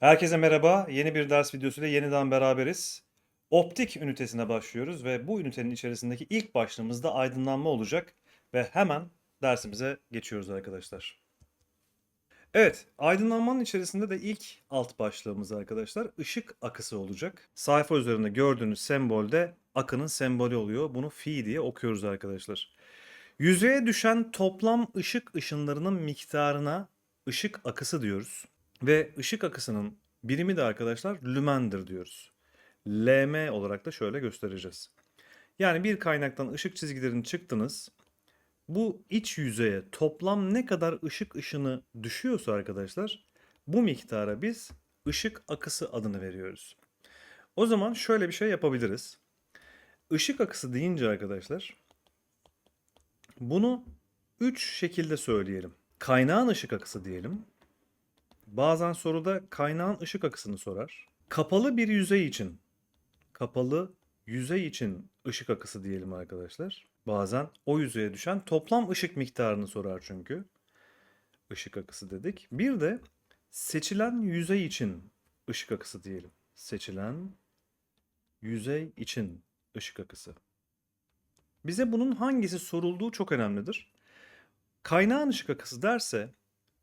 Herkese merhaba. Yeni bir ders videosuyla yeniden beraberiz. Optik ünitesine başlıyoruz ve bu ünitenin içerisindeki ilk başlığımız da aydınlanma olacak ve hemen dersimize geçiyoruz arkadaşlar. Evet, aydınlanmanın içerisinde de ilk alt başlığımız arkadaşlar ışık akısı olacak. Sayfa üzerinde gördüğünüz sembolde akının sembolü oluyor. Bunu fi diye okuyoruz arkadaşlar. Yüzeye düşen toplam ışık ışınlarının miktarına ışık akısı diyoruz. Ve ışık akısının birimi de arkadaşlar lümendir diyoruz. LM olarak da şöyle göstereceğiz. Yani bir kaynaktan ışık çizgilerini çıktınız. Bu iç yüzeye toplam ne kadar ışık ışını düşüyorsa arkadaşlar bu miktara biz ışık akısı adını veriyoruz. O zaman şöyle bir şey yapabiliriz. Işık akısı deyince arkadaşlar bunu 3 şekilde söyleyelim. Kaynağın ışık akısı diyelim. Bazen soruda kaynağın ışık akısını sorar. Kapalı bir yüzey için kapalı yüzey için ışık akısı diyelim arkadaşlar. Bazen o yüzeye düşen toplam ışık miktarını sorar çünkü. Işık akısı dedik. Bir de seçilen yüzey için ışık akısı diyelim. Seçilen yüzey için ışık akısı. Bize bunun hangisi sorulduğu çok önemlidir. Kaynağın ışık akısı derse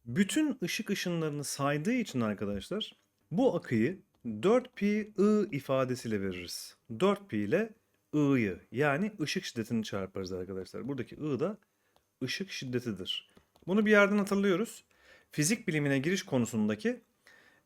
bütün ışık ışınlarını saydığı için arkadaşlar bu akıyı 4pi i ifadesiyle veririz. 4pi ile i'yı yani ışık şiddetini çarparız arkadaşlar. Buradaki i da ışık şiddetidir. Bunu bir yerden hatırlıyoruz. Fizik bilimine giriş konusundaki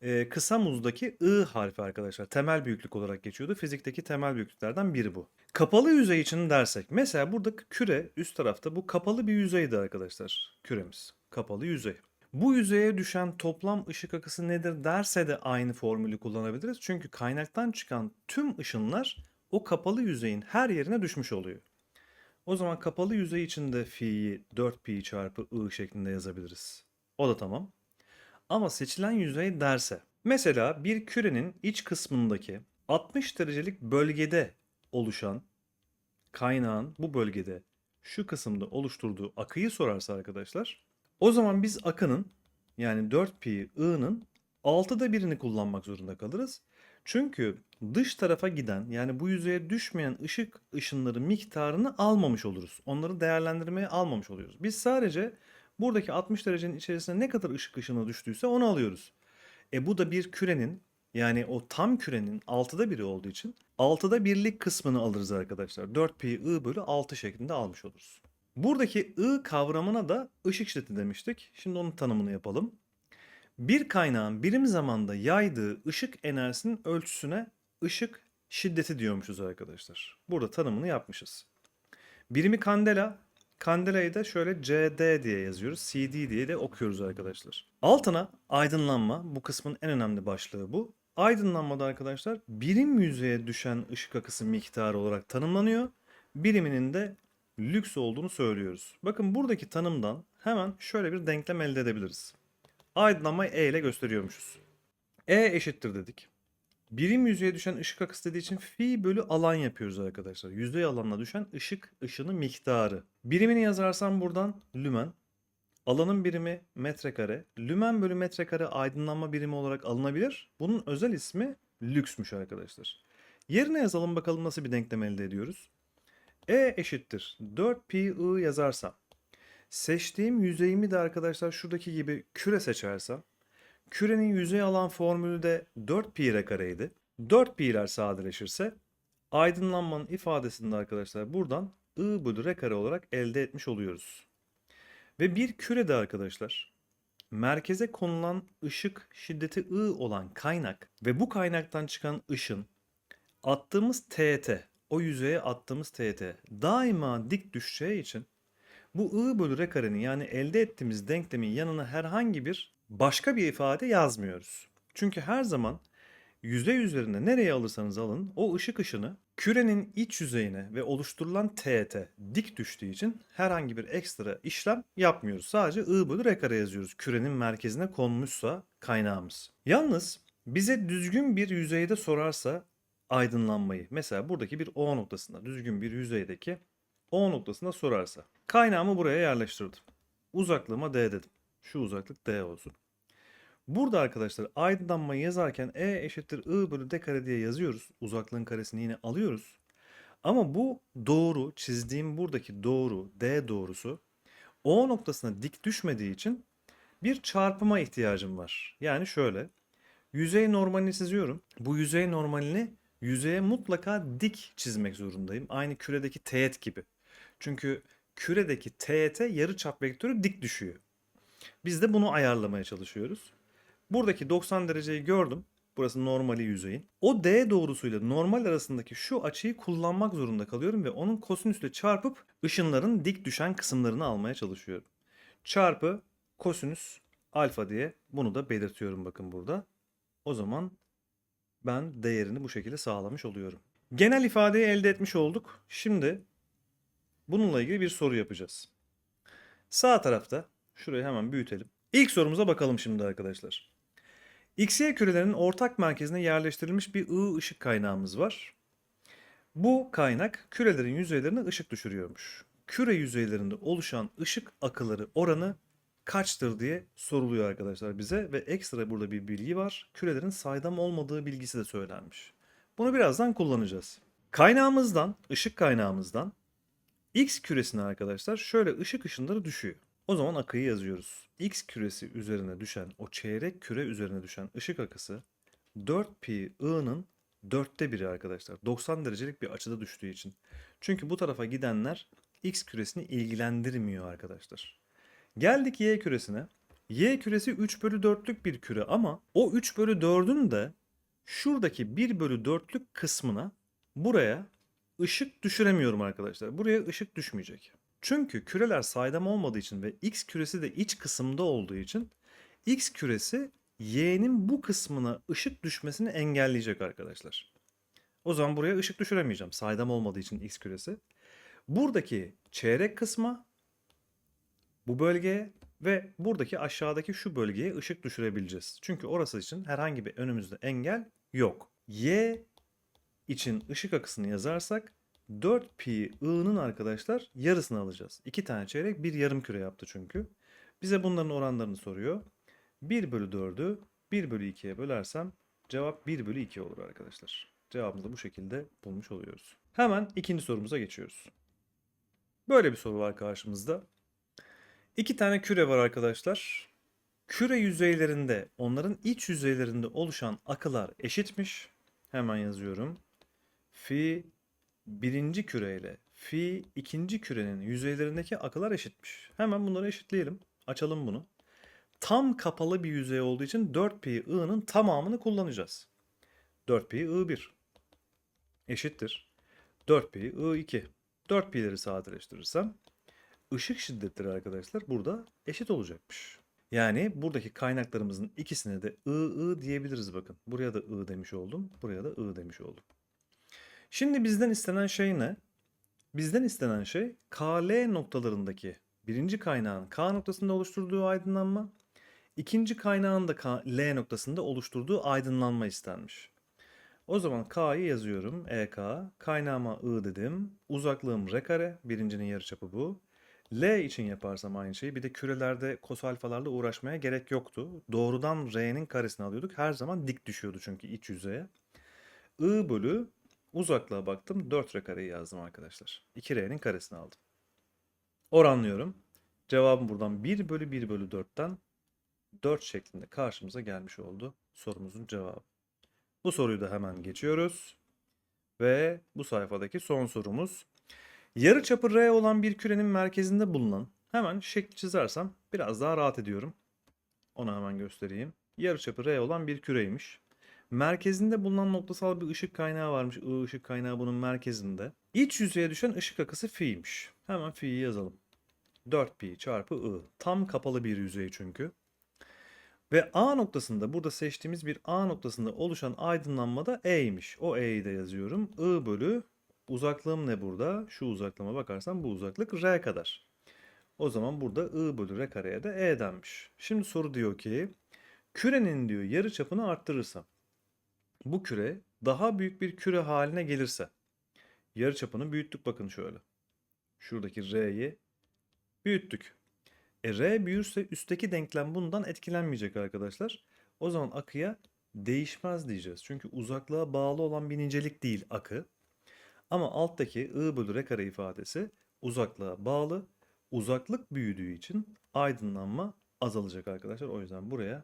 e, kısa muzdaki I harfi arkadaşlar. Temel büyüklük olarak geçiyordu. Fizikteki temel büyüklüklerden biri bu. Kapalı yüzey için dersek. Mesela burada küre üst tarafta bu kapalı bir yüzeydi arkadaşlar. Küremiz. Kapalı yüzey. Bu yüzeye düşen toplam ışık akısı nedir derse de aynı formülü kullanabiliriz. Çünkü kaynaktan çıkan tüm ışınlar o kapalı yüzeyin her yerine düşmüş oluyor. O zaman kapalı yüzey için de fi'yi 4pi çarpı i şeklinde yazabiliriz. O da tamam. Ama seçilen yüzey derse mesela bir kürenin iç kısmındaki 60 derecelik bölgede oluşan kaynağın bu bölgede şu kısımda oluşturduğu akıyı sorarsa arkadaşlar o zaman biz akının yani 4pi i'nin 6'da birini kullanmak zorunda kalırız. Çünkü dış tarafa giden yani bu yüzeye düşmeyen ışık ışınları miktarını almamış oluruz. Onları değerlendirmeye almamış oluyoruz. Biz sadece buradaki 60 derecenin içerisine ne kadar ışık ışını düştüyse onu alıyoruz. E bu da bir kürenin yani o tam kürenin 6'da biri olduğu için 6'da birlik kısmını alırız arkadaşlar. 4pi i bölü 6 şeklinde almış oluruz. Buradaki I kavramına da ışık şiddeti demiştik. Şimdi onun tanımını yapalım. Bir kaynağın birim zamanda yaydığı ışık enerjisinin ölçüsüne ışık şiddeti diyormuşuz arkadaşlar. Burada tanımını yapmışız. Birimi kandela. Kandelayı da şöyle CD diye yazıyoruz. CD diye de okuyoruz arkadaşlar. Altına aydınlanma. Bu kısmın en önemli başlığı bu. Aydınlanmada arkadaşlar birim yüzeye düşen ışık akısı miktarı olarak tanımlanıyor. Biriminin de lüks olduğunu söylüyoruz. Bakın buradaki tanımdan hemen şöyle bir denklem elde edebiliriz. Aydınlanmayı E ile gösteriyormuşuz. E eşittir dedik. Birim yüzeye düşen ışık akısı dediği için fi bölü alan yapıyoruz arkadaşlar. Yüzey alanına düşen ışık ışını miktarı. Birimini yazarsam buradan lümen. Alanın birimi metrekare. Lümen bölü metrekare aydınlanma birimi olarak alınabilir. Bunun özel ismi lüksmüş arkadaşlar. Yerine yazalım bakalım nasıl bir denklem elde ediyoruz. E eşittir 4pi i yazarsam seçtiğim yüzeyimi de arkadaşlar şuradaki gibi küre seçersem kürenin yüzey alan formülü de 4pi r kareydi. 4pi'ler sadeleşirse aydınlanmanın ifadesinde arkadaşlar buradan i bölü r kare olarak elde etmiş oluyoruz. Ve bir kürede arkadaşlar merkeze konulan ışık şiddeti I olan kaynak ve bu kaynaktan çıkan ışın attığımız TT o yüzeye attığımız TT daima dik düşeceği için bu I bölü R karenin yani elde ettiğimiz denklemin yanına herhangi bir başka bir ifade yazmıyoruz. Çünkü her zaman yüzey üzerinde nereye alırsanız alın o ışık ışını kürenin iç yüzeyine ve oluşturulan TT dik düştüğü için herhangi bir ekstra işlem yapmıyoruz. Sadece I bölü R kare yazıyoruz kürenin merkezine konmuşsa kaynağımız. Yalnız bize düzgün bir yüzeyde sorarsa aydınlanmayı mesela buradaki bir O noktasında düzgün bir yüzeydeki O noktasında sorarsa kaynağımı buraya yerleştirdim. Uzaklığıma D dedim. Şu uzaklık D olsun. Burada arkadaşlar aydınlanmayı yazarken E eşittir I bölü D kare diye yazıyoruz. Uzaklığın karesini yine alıyoruz. Ama bu doğru, çizdiğim buradaki doğru, D doğrusu O noktasına dik düşmediği için bir çarpıma ihtiyacım var. Yani şöyle, yüzey normalini çiziyorum. Bu yüzey normalini yüzeye mutlaka dik çizmek zorundayım. Aynı küredeki teğet gibi. Çünkü küredeki teğete yarıçap vektörü dik düşüyor. Biz de bunu ayarlamaya çalışıyoruz. Buradaki 90 dereceyi gördüm. Burası normali yüzeyin. O D doğrusuyla normal arasındaki şu açıyı kullanmak zorunda kalıyorum ve onun kosinüsle çarpıp ışınların dik düşen kısımlarını almaya çalışıyorum. Çarpı kosinüs alfa diye bunu da belirtiyorum bakın burada. O zaman ben değerini bu şekilde sağlamış oluyorum. Genel ifadeyi elde etmiş olduk. Şimdi bununla ilgili bir soru yapacağız. Sağ tarafta şurayı hemen büyütelim. İlk sorumuza bakalım şimdi arkadaşlar. XY kürelerinin ortak merkezine yerleştirilmiş bir I ışık kaynağımız var. Bu kaynak kürelerin yüzeylerine ışık düşürüyormuş. Küre yüzeylerinde oluşan ışık akıları oranı kaçtır diye soruluyor arkadaşlar bize ve ekstra burada bir bilgi var. Kürelerin saydam olmadığı bilgisi de söylenmiş. Bunu birazdan kullanacağız. Kaynağımızdan, ışık kaynağımızdan X küresine arkadaşlar şöyle ışık ışınları düşüyor. O zaman akıyı yazıyoruz. X küresi üzerine düşen, o çeyrek küre üzerine düşen ışık akısı 4pi i'nın dörtte biri arkadaşlar. 90 derecelik bir açıda düştüğü için. Çünkü bu tarafa gidenler X küresini ilgilendirmiyor arkadaşlar. Geldik Y küresine. Y küresi 3 bölü 4'lük bir küre ama o 3 bölü 4'ün de şuradaki 1 bölü 4'lük kısmına buraya ışık düşüremiyorum arkadaşlar. Buraya ışık düşmeyecek. Çünkü küreler saydam olmadığı için ve x küresi de iç kısımda olduğu için x küresi y'nin bu kısmına ışık düşmesini engelleyecek arkadaşlar. O zaman buraya ışık düşüremeyeceğim saydam olmadığı için x küresi. Buradaki çeyrek kısma bu bölgeye ve buradaki aşağıdaki şu bölgeye ışık düşürebileceğiz. Çünkü orası için herhangi bir önümüzde engel yok. Y için ışık akısını yazarsak 4 pi i'nın arkadaşlar yarısını alacağız. 2 tane çeyrek bir yarım küre yaptı çünkü. Bize bunların oranlarını soruyor. 1 bölü 4'ü 1 bölü 2'ye bölersem cevap 1 bölü 2 olur arkadaşlar. Cevabımızı bu şekilde bulmuş oluyoruz. Hemen ikinci sorumuza geçiyoruz. Böyle bir soru var karşımızda. İki tane küre var arkadaşlar. Küre yüzeylerinde, onların iç yüzeylerinde oluşan akılar eşitmiş. Hemen yazıyorum. Fi birinci küreyle fi ikinci kürenin yüzeylerindeki akılar eşitmiş. Hemen bunları eşitleyelim. Açalım bunu. Tam kapalı bir yüzey olduğu için 4pi i'nin tamamını kullanacağız. 4pi i1 eşittir. 4pi i2. 4pi'leri sadeleştirirsem ışık şiddetleri arkadaşlar burada eşit olacakmış. Yani buradaki kaynaklarımızın ikisine de I, I diyebiliriz bakın. Buraya da I demiş oldum. Buraya da I demiş oldum. Şimdi bizden istenen şey ne? Bizden istenen şey KL noktalarındaki birinci kaynağın K noktasında oluşturduğu aydınlanma, ikinci kaynağın da K, L noktasında oluşturduğu aydınlanma istenmiş. O zaman K'yı yazıyorum. EK. Kaynağıma I dedim. Uzaklığım R kare. Birincinin yarıçapı bu. L için yaparsam aynı şeyi. Bir de kürelerde kos alfalarla uğraşmaya gerek yoktu. Doğrudan R'nin karesini alıyorduk. Her zaman dik düşüyordu çünkü iç yüzeye. I bölü uzaklığa baktım. 4R kareyi yazdım arkadaşlar. 2R'nin karesini aldım. Oranlıyorum. Cevabım buradan 1 bölü 1 bölü 4'ten 4 şeklinde karşımıza gelmiş oldu sorumuzun cevabı. Bu soruyu da hemen geçiyoruz. Ve bu sayfadaki son sorumuz. Yarıçapı R olan bir kürenin merkezinde bulunan hemen şekli çizersem biraz daha rahat ediyorum. Onu hemen göstereyim. Yarıçapı R olan bir küreymiş. Merkezinde bulunan noktasal bir ışık kaynağı varmış. I ışık kaynağı bunun merkezinde. İç yüzeye düşen ışık akısı fi'ymiş. Hemen fi'yi yazalım. 4pi çarpı I. Tam kapalı bir yüzey çünkü. Ve A noktasında burada seçtiğimiz bir A noktasında oluşan aydınlanma da E'ymiş. O E'yi de yazıyorum. I bölü uzaklığım ne burada? Şu uzaklığıma bakarsam bu uzaklık R kadar. O zaman burada I bölü R kareye de E denmiş. Şimdi soru diyor ki kürenin diyor yarı çapını arttırırsam bu küre daha büyük bir küre haline gelirse yarı çapını büyüttük bakın şöyle. Şuradaki R'yi büyüttük. E, R büyürse üstteki denklem bundan etkilenmeyecek arkadaşlar. O zaman akıya değişmez diyeceğiz. Çünkü uzaklığa bağlı olan bir nicelik değil akı. Ama alttaki I bölü R kare ifadesi uzaklığa bağlı. Uzaklık büyüdüğü için aydınlanma azalacak arkadaşlar. O yüzden buraya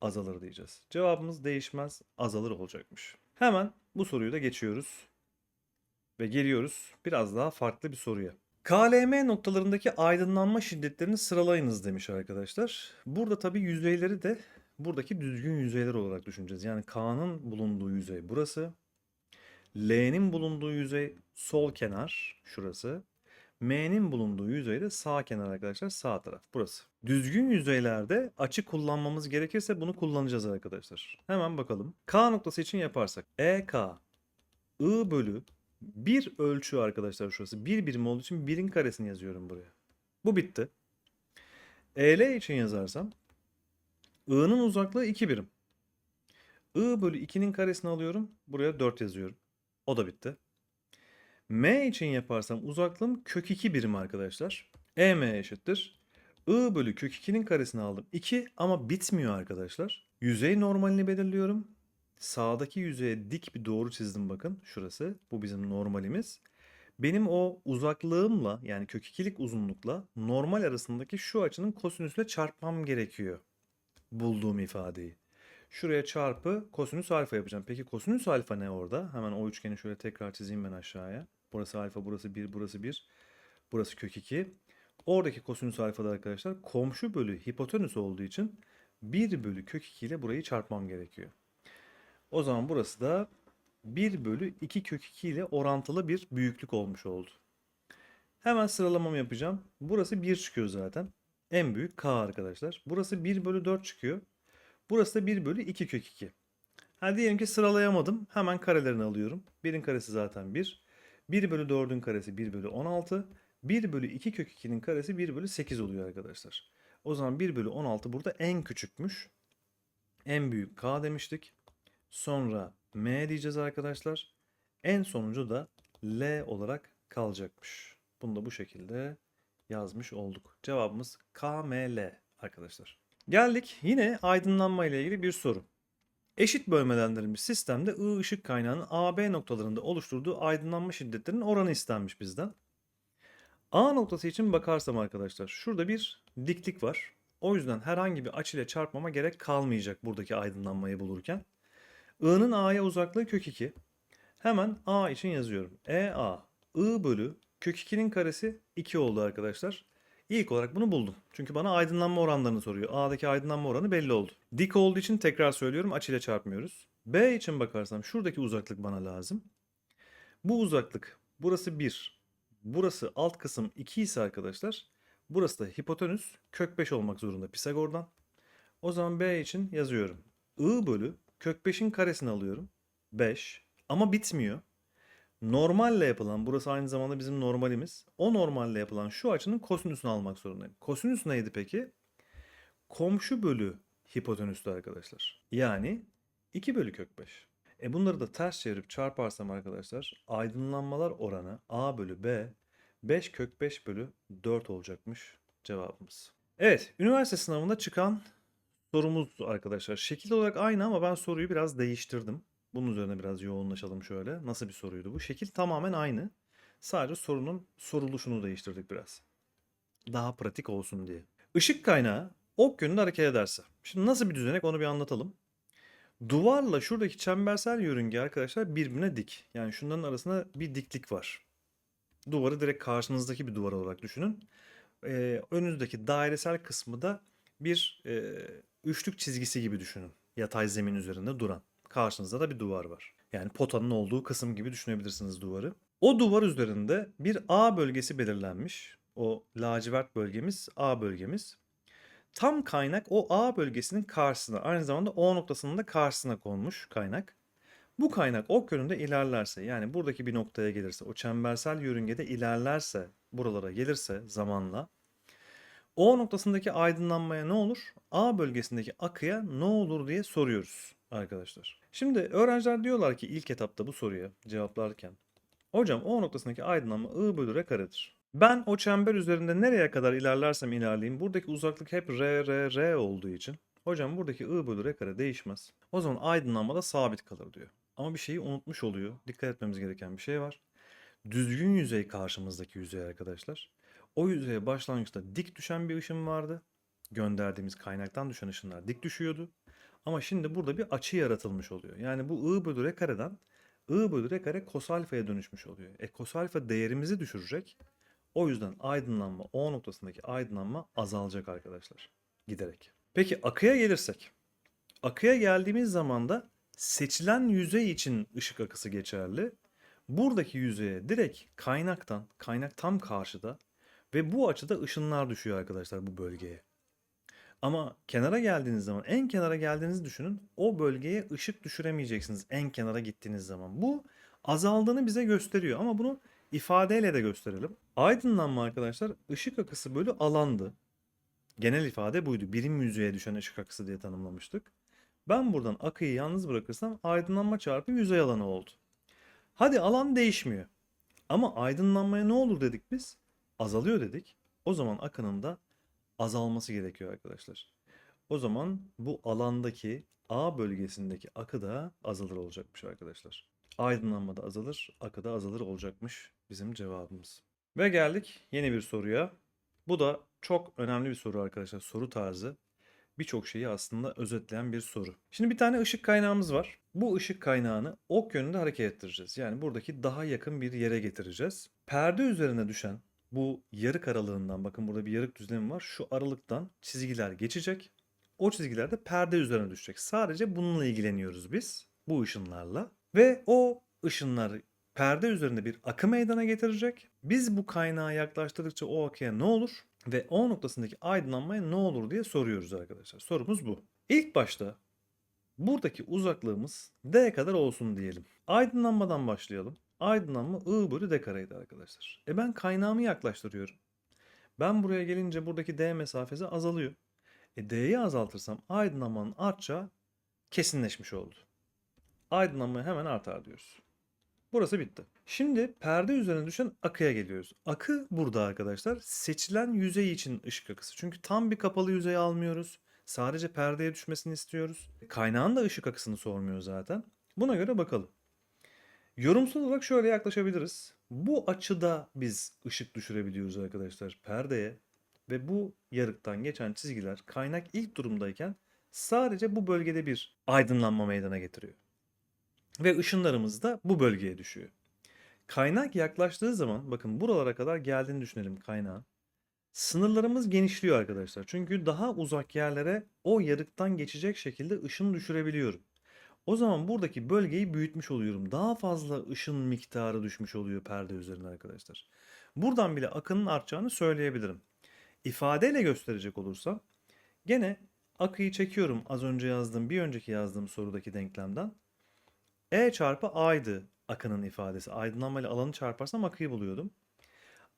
azalır diyeceğiz. Cevabımız değişmez, azalır olacakmış. Hemen bu soruyu da geçiyoruz. Ve geliyoruz biraz daha farklı bir soruya. KLM noktalarındaki aydınlanma şiddetlerini sıralayınız demiş arkadaşlar. Burada tabii yüzeyleri de buradaki düzgün yüzeyler olarak düşüneceğiz. Yani K'nın bulunduğu yüzey burası. L'nin bulunduğu yüzey sol kenar şurası. M'nin bulunduğu yüzey de sağ kenar arkadaşlar sağ taraf burası. Düzgün yüzeylerde açı kullanmamız gerekirse bunu kullanacağız arkadaşlar. Hemen bakalım. K noktası için yaparsak EK I bölü bir ölçü arkadaşlar şurası. Bir birim olduğu için birin karesini yazıyorum buraya. Bu bitti. EL için yazarsam I'nın uzaklığı 2 birim. I bölü 2'nin karesini alıyorum. Buraya 4 yazıyorum. O da bitti. M için yaparsam uzaklığım kök 2 birim arkadaşlar. EM eşittir. I bölü kök 2'nin karesini aldım. 2 ama bitmiyor arkadaşlar. Yüzey normalini belirliyorum. Sağdaki yüzeye dik bir doğru çizdim bakın. Şurası. Bu bizim normalimiz. Benim o uzaklığımla yani kök 2'lik uzunlukla normal arasındaki şu açının kosinüsle çarpmam gerekiyor. Bulduğum ifadeyi. Şuraya çarpı kosinüs alfa yapacağım. Peki kosinüs alfa ne orada? Hemen o üçgeni şöyle tekrar çizeyim ben aşağıya. Burası alfa, burası 1, burası 1. Burası kök 2. Oradaki kosinüs alfada arkadaşlar komşu bölü hipotenüs olduğu için 1 bölü kök 2 ile burayı çarpmam gerekiyor. O zaman burası da 1 bölü 2 kök 2 ile orantılı bir büyüklük olmuş oldu. Hemen sıralamamı yapacağım. Burası 1 çıkıyor zaten. En büyük K arkadaşlar. Burası 1 bölü 4 çıkıyor. Burası da 1 bölü 2 kök 2. Ha diyelim ki sıralayamadım. Hemen karelerini alıyorum. 1'in karesi zaten 1. 1 bölü 4'ün karesi 1 bölü 16. 1 bölü 2 kök 2'nin karesi 1 bölü 8 oluyor arkadaşlar. O zaman 1 bölü 16 burada en küçükmüş. En büyük K demiştik. Sonra M diyeceğiz arkadaşlar. En sonuncu da L olarak kalacakmış. Bunu da bu şekilde yazmış olduk. Cevabımız KML arkadaşlar. Geldik yine aydınlanma ile ilgili bir soru. Eşit bölmelendirilmiş sistemde I ışık kaynağının AB noktalarında oluşturduğu aydınlanma şiddetlerinin oranı istenmiş bizden. A noktası için bakarsam arkadaşlar şurada bir diklik var. O yüzden herhangi bir açıyla çarpmama gerek kalmayacak buradaki aydınlanmayı bulurken. I'nın A'ya uzaklığı kök 2. Hemen A için yazıyorum. EA I bölü kök 2'nin karesi 2 oldu arkadaşlar. İlk olarak bunu buldum. Çünkü bana aydınlanma oranlarını soruyor. A'daki aydınlanma oranı belli oldu. Dik olduğu için tekrar söylüyorum açıyla çarpmıyoruz. B için bakarsam şuradaki uzaklık bana lazım. Bu uzaklık burası 1. Burası alt kısım 2 ise arkadaşlar. Burası da hipotenüs kök 5 olmak zorunda Pisagor'dan. O zaman B için yazıyorum. I bölü kök 5'in karesini alıyorum. 5 ama bitmiyor. Normalle yapılan, burası aynı zamanda bizim normalimiz. O normalle yapılan şu açının kosinüsünü almak zorundayım. Kosinüs neydi peki? Komşu bölü hipotenüstü arkadaşlar. Yani 2 bölü kök 5. E bunları da ters çevirip çarparsam arkadaşlar aydınlanmalar oranı A bölü B 5 kök 5 bölü 4 olacakmış cevabımız. Evet, üniversite sınavında çıkan sorumuz arkadaşlar. Şekil olarak aynı ama ben soruyu biraz değiştirdim. Bunun üzerine biraz yoğunlaşalım şöyle. Nasıl bir soruydu bu? Şekil tamamen aynı. Sadece sorunun soruluşunu değiştirdik biraz. Daha pratik olsun diye. Işık kaynağı ok yönünde hareket ederse. Şimdi nasıl bir düzenek onu bir anlatalım. Duvarla şuradaki çembersel yörünge arkadaşlar birbirine dik. Yani şunların arasında bir diklik var. Duvarı direkt karşınızdaki bir duvar olarak düşünün. Ee, önünüzdeki dairesel kısmı da bir e, üçlük çizgisi gibi düşünün. Yatay zemin üzerinde duran. Karşınızda da bir duvar var. Yani potanın olduğu kısım gibi düşünebilirsiniz duvarı. O duvar üzerinde bir A bölgesi belirlenmiş. O lacivert bölgemiz A bölgemiz. Tam kaynak o A bölgesinin karşısına aynı zamanda O noktasının da karşısına konmuş kaynak. Bu kaynak ok yönünde ilerlerse yani buradaki bir noktaya gelirse o çembersel yörüngede ilerlerse buralara gelirse zamanla O noktasındaki aydınlanmaya ne olur? A bölgesindeki akıya ne olur diye soruyoruz arkadaşlar. Şimdi öğrenciler diyorlar ki ilk etapta bu soruya cevaplarken Hocam O noktasındaki aydınlanma I bölü R karedir. Ben o çember üzerinde nereye kadar ilerlersem ilerleyeyim buradaki uzaklık hep R, R, R olduğu için Hocam buradaki I bölü R kare değişmez. O zaman aydınlanma da sabit kalır diyor. Ama bir şeyi unutmuş oluyor. Dikkat etmemiz gereken bir şey var. Düzgün yüzey karşımızdaki yüzey arkadaşlar. O yüzeye başlangıçta dik düşen bir ışın vardı. Gönderdiğimiz kaynaktan düşen ışınlar dik düşüyordu. Ama şimdi burada bir açı yaratılmış oluyor. Yani bu I bölü R kareden I bölü R kare kos alfaya dönüşmüş oluyor. E kos alfa değerimizi düşürecek. O yüzden aydınlanma O noktasındaki aydınlanma azalacak arkadaşlar. Giderek. Peki akıya gelirsek. Akıya geldiğimiz zaman da seçilen yüzey için ışık akısı geçerli. Buradaki yüzeye direkt kaynaktan, kaynak tam karşıda ve bu açıda ışınlar düşüyor arkadaşlar bu bölgeye. Ama kenara geldiğiniz zaman, en kenara geldiğinizi düşünün. O bölgeye ışık düşüremeyeceksiniz en kenara gittiğiniz zaman. Bu azaldığını bize gösteriyor ama bunu ifadeyle de gösterelim. Aydınlanma arkadaşlar ışık akısı bölü alandı. Genel ifade buydu. Birim yüzeye düşen ışık akısı diye tanımlamıştık. Ben buradan akıyı yalnız bırakırsam aydınlanma çarpı yüzey alanı oldu. Hadi alan değişmiyor. Ama aydınlanmaya ne olur dedik biz? Azalıyor dedik. O zaman akının da azalması gerekiyor arkadaşlar. O zaman bu alandaki A bölgesindeki akı da azalır olacakmış arkadaşlar. Aydınlanma da azalır, akı da azalır olacakmış bizim cevabımız. Ve geldik yeni bir soruya. Bu da çok önemli bir soru arkadaşlar. Soru tarzı birçok şeyi aslında özetleyen bir soru. Şimdi bir tane ışık kaynağımız var. Bu ışık kaynağını ok yönünde hareket ettireceğiz. Yani buradaki daha yakın bir yere getireceğiz. Perde üzerine düşen bu yarık aralığından bakın burada bir yarık düzlemi var. Şu aralıktan çizgiler geçecek. O çizgiler de perde üzerine düşecek. Sadece bununla ilgileniyoruz biz. Bu ışınlarla. Ve o ışınlar perde üzerinde bir akı meydana getirecek. Biz bu kaynağı yaklaştırdıkça o akıya ne olur? Ve O noktasındaki aydınlanmaya ne olur diye soruyoruz arkadaşlar. Sorumuz bu. İlk başta buradaki uzaklığımız D kadar olsun diyelim. Aydınlanmadan başlayalım. Aydınlanma I bölü D kareydi arkadaşlar. E ben kaynağımı yaklaştırıyorum. Ben buraya gelince buradaki D mesafesi azalıyor. E D'yi azaltırsam aydınlanmanın artacağı kesinleşmiş oldu. Aydınlanma hemen artar diyoruz. Burası bitti. Şimdi perde üzerine düşen akıya geliyoruz. Akı burada arkadaşlar seçilen yüzey için ışık akısı. Çünkü tam bir kapalı yüzey almıyoruz. Sadece perdeye düşmesini istiyoruz. Kaynağın da ışık akısını sormuyor zaten. Buna göre bakalım. Yorumsal olarak şöyle yaklaşabiliriz. Bu açıda biz ışık düşürebiliyoruz arkadaşlar perdeye. Ve bu yarıktan geçen çizgiler kaynak ilk durumdayken sadece bu bölgede bir aydınlanma meydana getiriyor. Ve ışınlarımız da bu bölgeye düşüyor. Kaynak yaklaştığı zaman bakın buralara kadar geldiğini düşünelim kaynağın. Sınırlarımız genişliyor arkadaşlar. Çünkü daha uzak yerlere o yarıktan geçecek şekilde ışın düşürebiliyorum. O zaman buradaki bölgeyi büyütmüş oluyorum. Daha fazla ışın miktarı düşmüş oluyor perde üzerine arkadaşlar. Buradan bile akının artacağını söyleyebilirim. İfadeyle gösterecek olursam gene akıyı çekiyorum az önce yazdığım bir önceki yazdığım sorudaki denklemden. E çarpı A'ydı akının ifadesi. Aydınlanma ile alanı çarparsam akıyı buluyordum.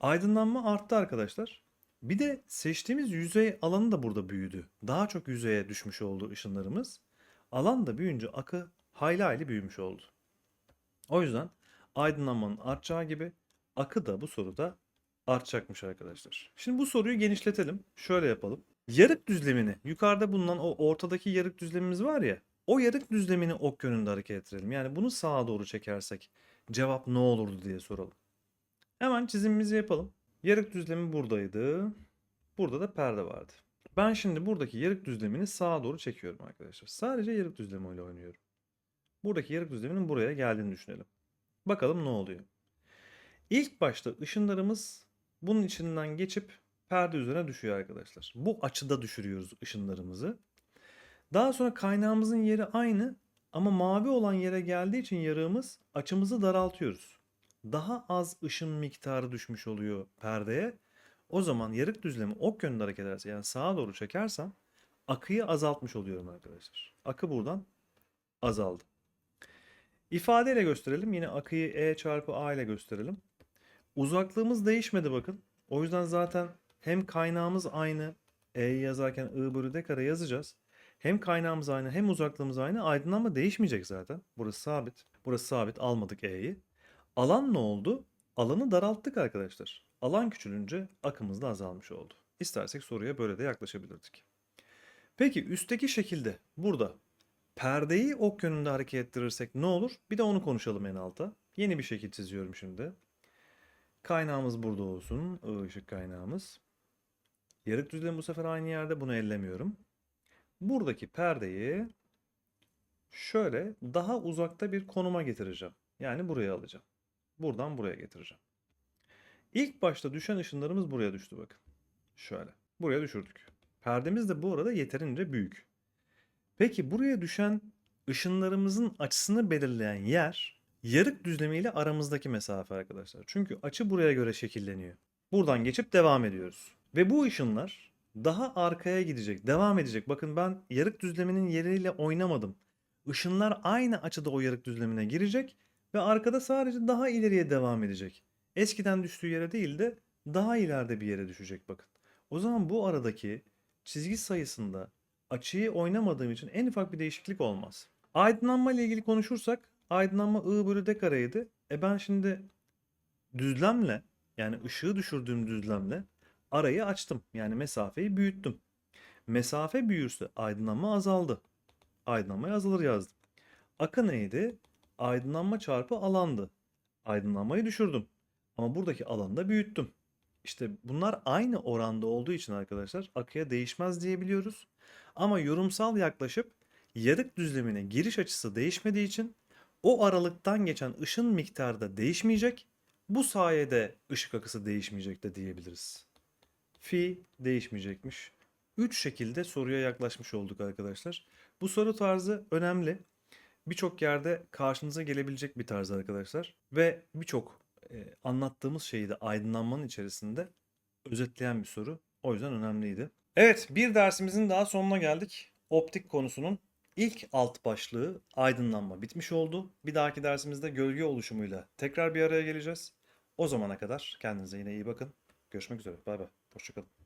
Aydınlanma arttı arkadaşlar. Bir de seçtiğimiz yüzey alanı da burada büyüdü. Daha çok yüzeye düşmüş oldu ışınlarımız. Alan da büyüyünce akı hayli hayli büyümüş oldu. O yüzden aydınlanmanın artacağı gibi akı da bu soruda artacakmış arkadaşlar. Şimdi bu soruyu genişletelim. Şöyle yapalım. Yarık düzlemini yukarıda bulunan o ortadaki yarık düzlemimiz var ya o yarık düzlemini ok yönünde hareket ettirelim. Yani bunu sağa doğru çekersek cevap ne olurdu diye soralım. Hemen çizimimizi yapalım. Yarık düzlemi buradaydı. Burada da perde vardı. Ben şimdi buradaki yarık düzlemini sağa doğru çekiyorum arkadaşlar. Sadece yarık düzlemiyle oynuyorum. Buradaki yarık düzleminin buraya geldiğini düşünelim. Bakalım ne oluyor. İlk başta ışınlarımız bunun içinden geçip perde üzerine düşüyor arkadaşlar. Bu açıda düşürüyoruz ışınlarımızı. Daha sonra kaynağımızın yeri aynı ama mavi olan yere geldiği için yarığımız açımızı daraltıyoruz. Daha az ışın miktarı düşmüş oluyor perdeye. O zaman yarık düzlemi ok yönünde hareket ederse yani sağa doğru çekersem akıyı azaltmış oluyorum arkadaşlar. Akı buradan azaldı. İfadeyle gösterelim. Yine akıyı E çarpı A ile gösterelim. Uzaklığımız değişmedi bakın. O yüzden zaten hem kaynağımız aynı. E'yi yazarken I bölü D kare yazacağız. Hem kaynağımız aynı hem uzaklığımız aynı. Aydınlanma değişmeyecek zaten. Burası sabit. Burası sabit. Almadık E'yi. Alan ne oldu? Alanı daralttık arkadaşlar. Alan küçülünce akımız da azalmış oldu. İstersek soruya böyle de yaklaşabilirdik. Peki üstteki şekilde burada perdeyi ok yönünde hareket ettirirsek ne olur? Bir de onu konuşalım en alta. Yeni bir şekil çiziyorum şimdi. Kaynağımız burada olsun. I ışık kaynağımız. Yarık düzlem bu sefer aynı yerde. Bunu ellemiyorum. Buradaki perdeyi şöyle daha uzakta bir konuma getireceğim. Yani buraya alacağım. Buradan buraya getireceğim. İlk başta düşen ışınlarımız buraya düştü bakın. Şöyle. Buraya düşürdük. Perdemiz de bu arada yeterince büyük. Peki buraya düşen ışınlarımızın açısını belirleyen yer yarık düzlemiyle aramızdaki mesafe arkadaşlar. Çünkü açı buraya göre şekilleniyor. Buradan geçip devam ediyoruz. Ve bu ışınlar daha arkaya gidecek, devam edecek. Bakın ben yarık düzleminin yeriyle oynamadım. Işınlar aynı açıda o yarık düzlemine girecek ve arkada sadece daha ileriye devam edecek. Eskiden düştüğü yere değil de daha ileride bir yere düşecek bakın. O zaman bu aradaki çizgi sayısında açıyı oynamadığım için en ufak bir değişiklik olmaz. Aydınlanma ile ilgili konuşursak aydınlanma I bölü D kareydi. E ben şimdi düzlemle yani ışığı düşürdüğüm düzlemle arayı açtım. Yani mesafeyi büyüttüm. Mesafe büyürse aydınlanma azaldı. Aydınlanma azalır yazdım. Akı neydi? Aydınlanma çarpı alandı. Aydınlanmayı düşürdüm. Ama buradaki alanı da büyüttüm. İşte bunlar aynı oranda olduğu için arkadaşlar akıya değişmez diyebiliyoruz. Ama yorumsal yaklaşıp yarık düzlemine giriş açısı değişmediği için o aralıktan geçen ışın miktarı da değişmeyecek. Bu sayede ışık akısı değişmeyecek de diyebiliriz. Fi değişmeyecekmiş. Üç şekilde soruya yaklaşmış olduk arkadaşlar. Bu soru tarzı önemli. Birçok yerde karşınıza gelebilecek bir tarz arkadaşlar. Ve birçok e, anlattığımız şeyi de aydınlanmanın içerisinde özetleyen bir soru. O yüzden önemliydi. Evet bir dersimizin daha sonuna geldik. Optik konusunun ilk alt başlığı aydınlanma bitmiş oldu. Bir dahaki dersimizde gölge oluşumuyla tekrar bir araya geleceğiz. O zamana kadar kendinize yine iyi bakın. Görüşmek üzere. Bay bay. Hoşçakalın.